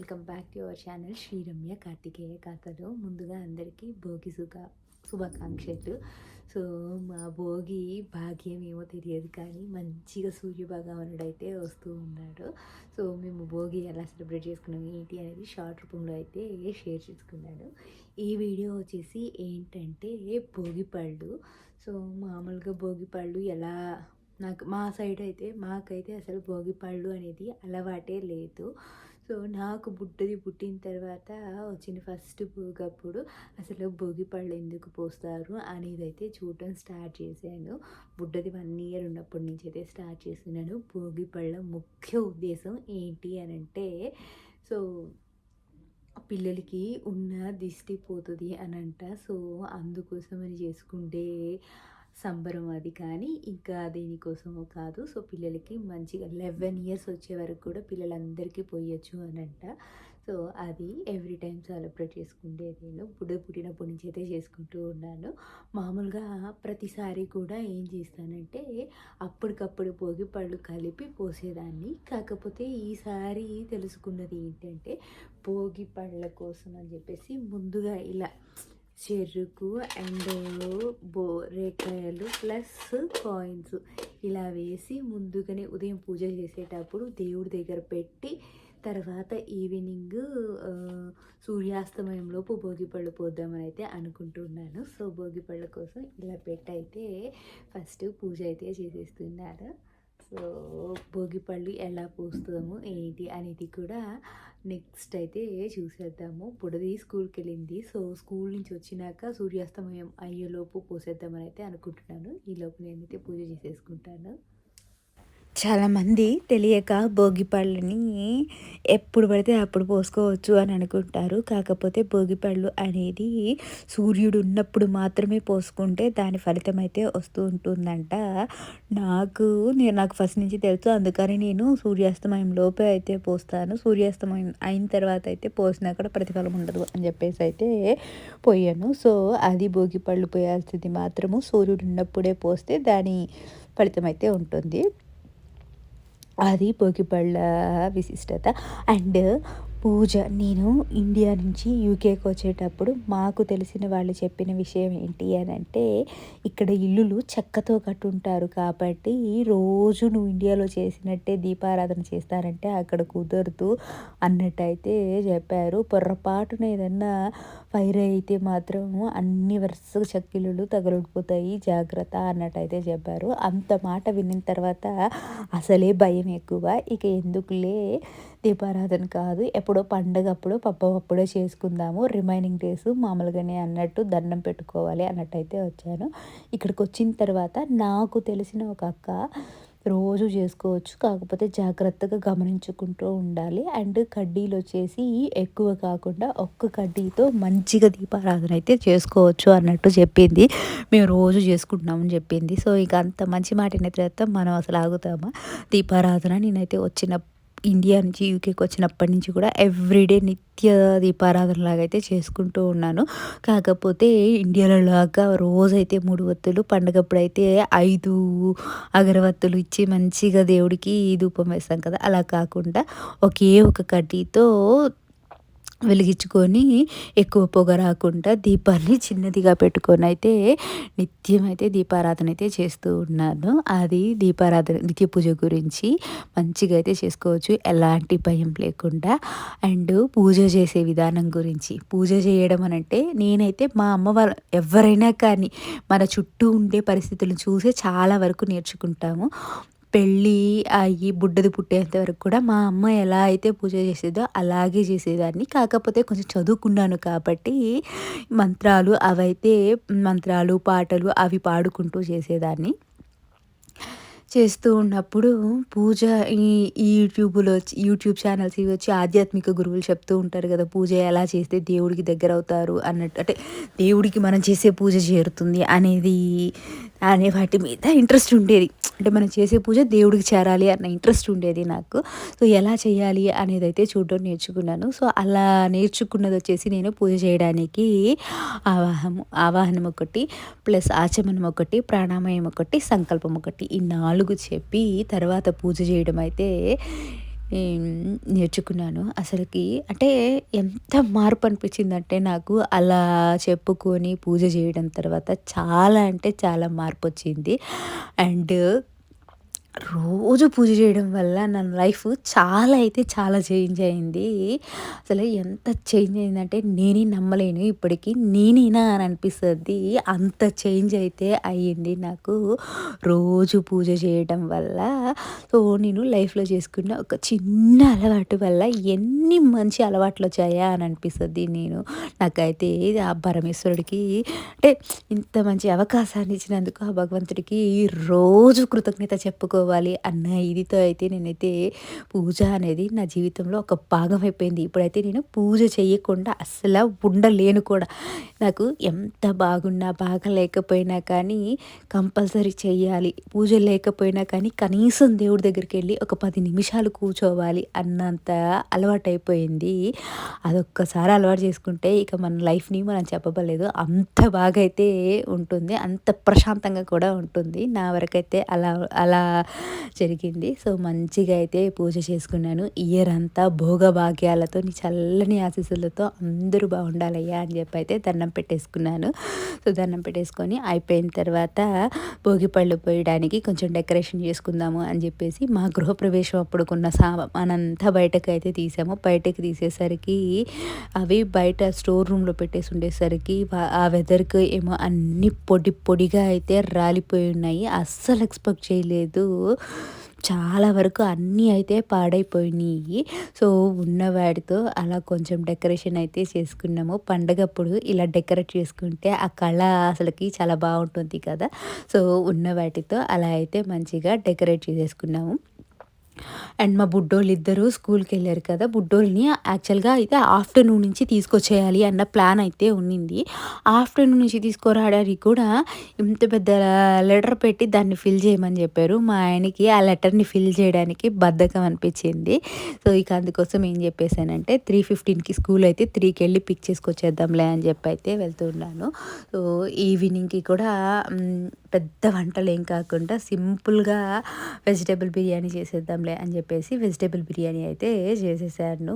Welcome back to our channel Sriramya Karthikeya కథలు. ముందుగా అందరికీ భోగి సుఖ శుభాకాంక్షలు. సో మా భోగి భాగ్యం ఏమో తెలియదు కానీ మంచిగా సూర్య భగవానుడు అయితే వస్తూ ఉన్నాడు. సో మేము భోగి ఎలా సెలబ్రేట్ చేసుకున్నాం ఏంటి అనేది షార్ట్ రూపంలో అయితే షేర్ చేసుకున్నాను ఈ వీడియో వచ్చేసి ఏంటంటే భోగి పళ్ళు. సో మామూలుగా భోగి పళ్ళు ఎలా నాకు మా సైడ్ అయితే మాకైతే అసలు భోగి పళ్ళు అనేది అలవాటే లేదు. సో నాకు బుడ్డది పుట్టిన తర్వాత వచ్చిన ఫస్ట్ భోగప్పుడు అసలు భోగి పళ్ళు ఎందుకు పోస్తారు అనేది అయితే చూడటం స్టార్ట్ చేశాను. బుడ్డది వన్ ఇయర్ ఉన్నప్పటి నుంచి అయితే స్టార్ట్ చేస్తున్నాను. భోగి పళ్ళ ముఖ్య ఉద్దేశం ఏంటి అని అంటే సో పిల్లలకి ఉన్న దిష్టి పోతుంది అని అంట. సో అందుకోసమని చేసుకుంటే సంబరం అది కానీ ఇంకా దేనికోసమో కాదు. సో పిల్లలకి మంచిగా లెవెన్ ఇయర్స్ వచ్చే వరకు కూడా పిల్లలందరికీ పోయొచ్చు అని అంట సో అది ఎవ్రీ టైం సెలబ్రేట్ చేసుకుంటే నేను బుడ్డ పుట్టినప్పటి నుంచి అయితే చేసుకుంటూ ఉన్నాను. మామూలుగా ప్రతిసారి కూడా ఏం చేస్తానంటే అప్పటికప్పుడు భోగి పళ్ళు కలిపి పోసేదాన్ని. కాకపోతే ఈసారి తెలుసుకున్నది ఏంటంటే భోగి పళ్ళ కోసం అని చెప్పేసి ముందుగా ఇలా చెరుకు అండ్ బో రేకాయలు ప్లస్ కాయిన్స్ ఇలా వేసి ముందుగానే ఉదయం పూజ చేసేటప్పుడు దేవుడి దగ్గర పెట్టి తర్వాత ఈవినింగ్ సూర్యాస్తమయంలోపు భోగిపళ్ళు పోద్దామని అయితే అనుకుంటున్నాను. సో భోగిపళ్ళ కోసం ఇలా పెట్టయితే ఫస్ట్ పూజ అయితే చేసేస్తున్నారు. సో భోగిపళ్ళు ఎలా పూస్తాము ఏంటి అనేది కూడా నెక్స్ట్ అయితే చూసేద్దాము. బుడది స్కూల్కి వెళ్ళింది సో స్కూల్ నుంచి వచ్చినాక సూర్యాస్తమయం అయ్యేలోపు పోసేద్దామని అయితే అనుకుంటున్నాను ఈలోపు నేనైతే పూజ చేసేసుకుంటాను. చాలామంది తెలియక భోగిపళ్ళని ఎప్పుడు పడితే అప్పుడు పోసుకోవచ్చు అని అనుకుంటారు. కాకపోతే భోగిపళ్ళు అనేది సూర్యుడు ఉన్నప్పుడు మాత్రమే పోసుకుంటే దాని ఫలితం అయితే వస్తూ ఉంటుందంట. నాకు నేను నాకు ఫస్ట్ నుంచి తెలుసు. అందుకని నేను సూర్యాస్తమయం లోపే అయితే పోస్తాను. సూర్యాస్తమయం అయిన తర్వాత అయితే పోసినా కూడా ప్రతిఫలం ఉండదు అని చెప్పేసి అయితే పోయాను. సో అది భోగిపళ్ళు పోయాల్సింది మాత్రము సూర్యుడు ఉన్నప్పుడే పోస్తే దాని ఫలితం అయితే ఉంటుంది. అది భోగిపళ్ళ విశిష్టత. అండ్ పూజ. నేను ఇండియా నుంచి యూకేకి వచ్చేటప్పుడు మాకు తెలిసిన వాళ్ళు చెప్పిన విషయం ఏంటి అని అంటే ఇక్కడ ఇల్లులు చెక్కతో కట్టుంటారు కాబట్టి రోజు నువ్వు ఇండియాలో చేసినట్టే దీపారాధన చేస్తారంటే అక్కడ కుదరదు అన్నట్టయితే చెప్పారు. పొరపాటున ఏదన్నా ఫైర్ అయితే మాత్రం అన్ని వరుసగా చెక్కిళ్ళు తగులుకుపోతాయి. జాగ్రత్త అన్నట్టయితే చెప్పారు. అంత మాట విన్న తర్వాత అసలే భయం ఎక్కువ. ఇక ఎందుకులే? దీపారాధన కాదు ఎప్పుడో పండగ అప్పుడు పప్ప అప్పుడే చేసుకుందాము రిమైనింగ్ డేస్ మామూలుగానే అన్నట్టు దండం పెట్టుకోవాలి అన్నట్టయితే వచ్చాను. ఇక్కడికి వచ్చిన తర్వాత నాకు తెలిసిన ఒక అక్క రోజు చేసుకోవచ్చు కాకపోతే జాగ్రత్తగా గమనించుకుంటూ ఉండాలి. అండ్ కడ్డీలు వచ్చేసి ఎక్కువ కాకుండా ఒక్క కడ్డీతో మంచిగా దీపారాధన అయితే చేసుకోవచ్చు అన్నట్టు చెప్పింది. మేము రోజు చేసుకుంటున్నామని చెప్పింది. సో ఇక అంత మంచి మాట తర్వాత మనం అసలు ఆగుతామా? దీపారాధన నేనైతే వచ్చిన ఇండియా నుంచి యూకేకి వచ్చినప్పటి నుంచి కూడా ఎవ్రీడే నిత్య దీపారాధన లాగా అయితే చేసుకుంటూ ఉన్నాను. కాకపోతే ఇండియాలో లాగా రోజైతే మూడు వత్తులు పండగప్పుడు అయితే ఐదు అగరవత్తులు ఇచ్చి మంచిగా దేవుడికి ధూపం వేస్తాం కదా. అలా కాకుండా ఒకే ఒక కడ్డీతో వెలిగించుకొని ఎక్కువ పొగ రాకుండా దీపాన్ని చిన్నదిగా పెట్టుకొని అయితే నిత్యం అయితే దీపారాధన అయితే చేస్తూ ఉన్నాను. అది దీపారాధన నిత్య పూజ గురించి మంచిగా అయితే చేసుకోవచ్చు. ఎలాంటి భయం లేకుండా. అండ్ పూజ చేసే విధానం గురించి. పూజ చేయడం అని అంటే నేనైతే మా అమ్మ వాళ్ళ ఎవరైనా కానీ మన చుట్టూ ఉండే పరిస్థితులను చూసే చాలా వరకు నేర్చుకుంటాము. పెళ్ళి అయ్యి బుడ్డది పుట్టేంత వరకు కూడా మా అమ్మ ఎలా అయితే పూజ చేసేదో అలాగే చేసేదాన్ని. కాకపోతే కొంచెం చదువుకున్నాను కాబట్టి మంత్రాలు అవైతే మంత్రాలు పాటలు అవి పాడుకుంటూ చేసేదాన్ని. చేస్తూ ఉన్నప్పుడు పూజ ఈ యూట్యూబ్లో వచ్చి యూట్యూబ్ ఛానల్స్ ఇవి వచ్చి ఆధ్యాత్మిక గురువులు చెప్తూ ఉంటారు కదా పూజ ఎలా చేస్తే దేవుడికి దగ్గర అవుతారు అన్నట్టు అంటే దేవుడికి మనం చేసే పూజ చేరుతుంది అనేది అనే వాటి మీద ఇంట్రెస్ట్ ఉండేది. అంటే మనం చేసే పూజ దేవుడికి చేరాలి అన్న ఇంట్రెస్ట్ ఉండేది నాకు. సో ఎలా చేయాలి అనేది అయితే చూడడం నేర్చుకున్నాను. సో అలా నేర్చుకున్నది వచ్చేసి నేను పూజ చేయడానికి ఆవాహం ఆవాహనం ఒకటి ప్లస్ ఆచమనం ఒకటి ప్రాణామయం ఒకటి సంకల్పం ఒకటి ఈ నాలుగు చెప్పి తర్వాత పూజ చేయడం అయితే నేర్చుకున్నాను. అసలుకి అంటే ఎంత మార్పు అనిపించిందంటే నాకు అలా చెప్పుకొని పూజ చేయడం తర్వాత చాలా అంటే చాలా మార్పు వచ్చింది అండ్ రోజు పూజ చేయడం వల్ల నా లైఫ్ చాలా అయితే చాలా చేంజ్ అయింది. అసలు ఎంత చేంజ్ అయిందంటే నేనే నమ్మలేను. ఇప్పటికీ నేనేనా అని అనిపిస్తుంది. అంత చేంజ్ అయితే అయ్యింది నాకు రోజు పూజ చేయడం వల్ల. సో నేను లైఫ్లో చేసుకున్న ఒక చిన్న అలవాటు వల్ల ఎన్ని మంచి అలవాట్లు వచ్చాయా అని అనిపిస్తుంది నేను. నాకైతే ఆ పరమేశ్వరుడికి అంటే ఇంత మంచి అవకాశాన్ని ఇచ్చినందుకు ఆ భగవంతుడికి రోజు కృతజ్ఞత చెప్పుకో చేసుకోవాలి అన్న ఇదితో అయితే నేనైతే పూజ అనేది నా జీవితంలో ఒక భాగం అయిపోయింది. ఇప్పుడైతే నేను పూజ చేయకుండా అస్సలు ఉండలేను కూడా. నాకు ఎంత బాగున్నా బాగా లేకపోయినా కానీ కంపల్సరీ చేయాలి పూజ లేకపోయినా కానీ కనీసం దేవుడి దగ్గరికి వెళ్ళి ఒక పది నిమిషాలు కూర్చోవాలి అన్నంత అలవాటైపోయింది. అదొక్కసారి అలవాటు చేసుకుంటే ఇక మన లైఫ్ని మనం చెప్పబలేదు అంత బాగా అయితే ఉంటుంది. అంత ప్రశాంతంగా కూడా ఉంటుంది. నా వరకైతే అలా అలా జరిగింది. సో మంచిగా అయితే పూజ చేసుకున్నాను. ఇయర్ అంతా భోగభాగ్యాలతో నీ చల్లని ఆశీస్సులతో అందరూ బాగుండాలయ్యా అని చెప్పి అయితే దండం పెట్టేసుకున్నాను. సో దండం పెట్టేసుకొని అయిపోయిన తర్వాత భోగిపళ్ళు పోయడానికి కొంచెం డెకరేషన్ చేసుకుందాము అని చెప్పేసి మా గృహప్రవేశం అప్పుడు అప్పుడుకున్న సామానంతా బయటకు అయితే తీసాము. బయటకు తీసేసరికి అవి బయట స్టోర్ రూమ్లో పెట్టేసి ఉండేసరికి ఆ వెదర్కి ఏమో అన్ని పొడి పొడిగా అయితే రాలిపోయి ఉన్నాయి. అస్సలు ఎక్స్పెక్ట్ చేయలేదు. చాలా వరకు అన్నీ అయితే పాడైపోయినాయి. సో ఉన్న వాటితో అలా కొంచెం డెకరేషన్ అయితే చేసుకున్నాము. పండగప్పుడు ఇలా డెకరేట్ చేసుకుంటే ఆ కళ అసలుకి చాలా బాగుంటుంది కదా. సో ఉన్న వాటితో అలా అయితే మంచిగా డెకరేట్ చేసేసుకున్నాము అండ్ మా బుడ్డోళ్ళు ఇద్దరు స్కూల్కి వెళ్ళారు కదా బుడ్డోళ్ళని యాక్చువల్గా అయితే ఆఫ్టర్నూన్ నుంచి తీసుకొచ్చేయాలి అన్న ప్లాన్ అయితే ఉన్నింది. ఆఫ్టర్నూన్ నుంచి తీసుకురావడానికి కూడా ఇంత పెద్ద లెటర్ పెట్టి దాన్ని ఫిల్ చేయమని చెప్పారు. మా ఆయనకి ఆ లెటర్ని ఫిల్ చేయడానికి బద్ధకం అనిపించింది. సో ఇక అందుకోసం ఏం చెప్పేశానంటే త్రీ ఫిఫ్టీన్కి స్కూల్ అయితే త్రీకి వెళ్ళి పిక్ చేసుకొచ్చేద్దాంలే అని చెప్పి అయితే వెళ్తున్నాను సో ఈవినింగ్కి కూడా పెద్ద వంటలు ఏం కాకుండా సింపుల్గా వెజిటేబుల్ బిర్యానీ చేసేద్దాంలే అని చెప్పేసి వెజిటేబుల్ బిర్యానీ అయితే చేసేసాను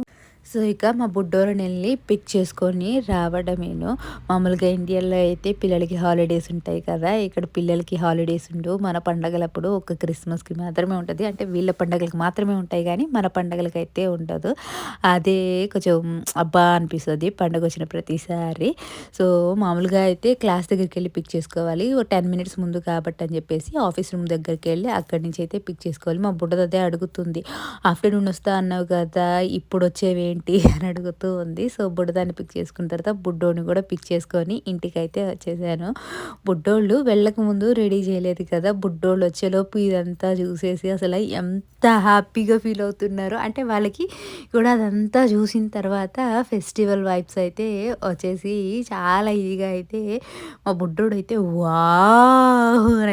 సో ఇక మా బుడ్డోరని వెళ్ళి పిక్ చేసుకొని రావడమేను. మామూలుగా ఇండియాలో అయితే పిల్లలకి హాలిడేస్ ఉంటాయి కదా ఇక్కడ పిల్లలకి హాలిడేస్ ఉండు. మన పండగలప్పుడు ఒక క్రిస్మస్కి మాత్రమే ఉంటుంది. అంటే వీళ్ళ పండగలకు మాత్రమే ఉంటాయి కానీ మన పండగలకి అయితే ఉండదు. అదే కొంచెం అబ్బా అనిపిస్తుంది పండగ వచ్చిన ప్రతిసారి. సో మామూలుగా అయితే క్లాస్ దగ్గరికి వెళ్ళి పిక్ చేసుకోవాలి. ఓ టెన్ మినిట్స్ ముందు కాబట్టి అని చెప్పేసి ఆఫీస్ రూమ్ దగ్గరికి వెళ్ళి అక్కడి నుంచి అయితే పిక్ చేసుకోవాలి. మా బుడ్డదదే అడుగుతుంది. ఆఫ్టర్నూన్ వస్తా అన్నావు కదా ఇప్పుడు వచ్చేవి ఏంటి అని అడుగుతూ ఉంది. సో బుడ్డదాన్ని పిక్ చేసుకున్న తర్వాత బుడ్డోని కూడా పిక్ చేసుకొని ఇంటికి అయితే వచ్చేసాను. బుడ్డోళ్ళు వెళ్ళక ముందు రెడీ చేయలేదు కదా. బుడ్డోళ్ళు వచ్చేలోపు ఇదంతా చూసేసి అసలు ఎంత హ్యాపీగా ఫీల్ అవుతున్నారు. అంటే వాళ్ళకి కూడా అదంతా చూసిన తర్వాత ఫెస్టివల్ వైబ్స్ అయితే వచ్చేసి చాలా ఈగా అయితే మా బుడ్డోడు అయితే వా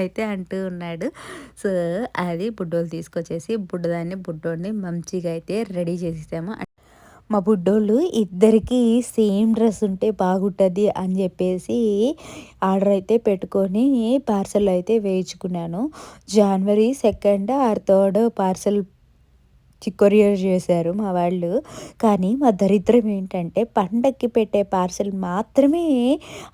అయితే అంటూ ఉన్నాడు. సో అది బుడ్డోలు తీసుకొచ్చేసి బుడ్డదాన్ని బుడ్డోడిని మంచిగా అయితే రెడీ చేసేసాము. మా బుడ్డోళ్ళు ఇద్దరికి సేమ్ డ్రెస్ ఉంటే బాగుంటుంది అని చెప్పేసి ఆర్డర్ అయితే పెట్టుకొని పార్సల్ అయితే వేయించుకున్నాను. జనవరి second or third parcel courier చేశారు మా వాళ్ళు. కానీ మా దరిద్రం ఏంటంటే పండక్కి పెట్టే పార్సల్ మాత్రమే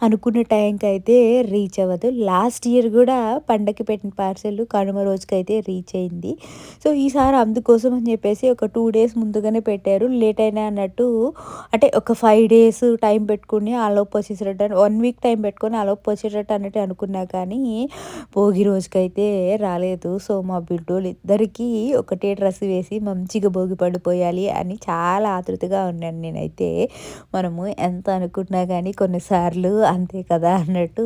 అనుకున్న టైంకి అయితే రీచ్ అవ్వదు. లాస్ట్ ఇయర్ కూడా పండక్కి పెట్టిన పార్సల్ కనుమ రోజుకి అయితే రీచ్ అయింది. సో ఈసారి అందుకోసం అని చెప్పేసి ఒక టూ డేస్ ముందుగానే పెట్టారు. లేట్ అయినా అన్నట్టు అంటే ఒక ఫైవ్ డేస్ టైం పెట్టుకుని ఆలోపు వచ్చేసేటట్టు వన్ వీక్ టైం పెట్టుకొని ఆలోపు వచ్చేటట్టు అన్నట్టు అనుకున్నా కానీ భోగి రోజుకైతే రాలేదు. సో మా బిడ్డోళ్ళు ఇద్దరికీ ఒకటే డ్రెస్ వేసి మా మంచిగా భోగి పడిపోయాలి అని చాలా ఆతృతగా ఉన్నాను నేనైతే. మనము ఎంత అనుకున్నా కానీ కొన్నిసార్లు అంతే కదా అన్నట్టు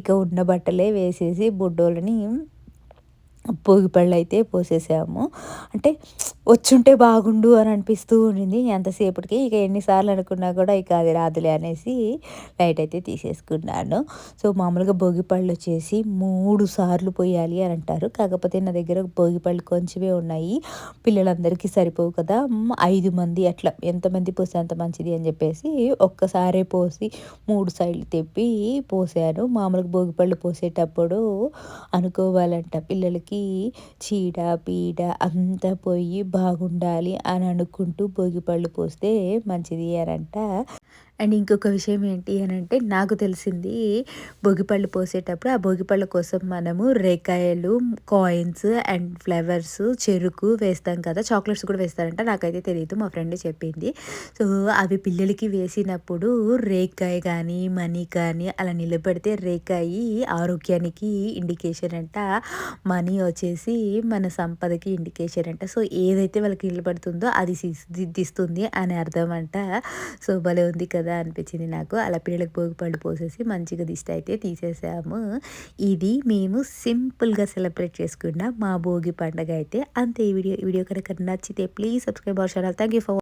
ఇక ఉన్న బట్టలే వేసేసి బుడ్డోళ్ళని భోగిపళ్ళు అయితే పోసేసాము. అంటే వచ్చుంటే బాగుండు అని అనిపిస్తూ ఉండింది. ఎంతసేపటికి ఇక ఎన్నిసార్లు అనుకున్నా కూడా ఇక అది రాదులే అనేసి లైట్ అయితే తీసేసుకున్నాను. సో మామూలుగా భోగిపళ్ళు వచ్చేసి మూడు సార్లు పోయాలి అని అంటారు. కాకపోతే నా దగ్గర భోగిపళ్ళు కొంచెమే ఉన్నాయి. పిల్లలందరికీ సరిపోవు కదా. ఐదు మంది అట్లా ఎంతమంది పోస్తే అంత మంచిది అని చెప్పేసి ఒక్కసారే పోసి మూడు సైడ్లు తెప్పి పోసాను. మామూలుగా భోగిపళ్ళు పోసేటప్పుడు అనుకోవాలంట పిల్లలకి చీడ పీడ అంతా పోయి బాగుండాలి అని అనుకుంటూ భోగి పళ్ళు పోస్తే మంచిది అని అంట. అండ్ ఇంకొక విషయం ఏంటి అని అంటే నాకు తెలిసింది భోగిపళ్ళు పోసేటప్పుడు ఆ భోగిపళ్ళ కోసం మనము రేకాయలు కాయిన్స్ అండ్ ఫ్లవర్స్ చెరుకు వేస్తాం కదా చాక్లెట్స్ కూడా వేస్తారంట. నాకైతే తెలియదు మా ఫ్రెండ్ చెప్పింది. సో అవి పిల్లలకి వేసినప్పుడు రేకాయ కానీ మనీ కానీ అలా నిలబెడితే రేకాయి ఆరోగ్యానికి ఇండికేషన్ అంట. మనీ వచ్చేసి మన సంపదకి ఇండికేషన్ అంట. సో ఏదైతే వాళ్ళకి నిలబడుతుందో అది దిద్దిస్తుంది అని అర్థం అంట. సో భలే ఉంది. కదా అనిపించింది నాకు. అలా పిల్లలకు భోగిపళ్ళు పోసేసి మంచిగా దిష్టి అయితే తీసేసాము. ఇది మేము సింపుల్గా సెలబ్రేట్ చేసుకున్న మా భోగి పండుగ అయితే. అంతే ఈ వీడియో ఈ వీడియో కనుక నచ్చితే please subscribe our channel. Thank you for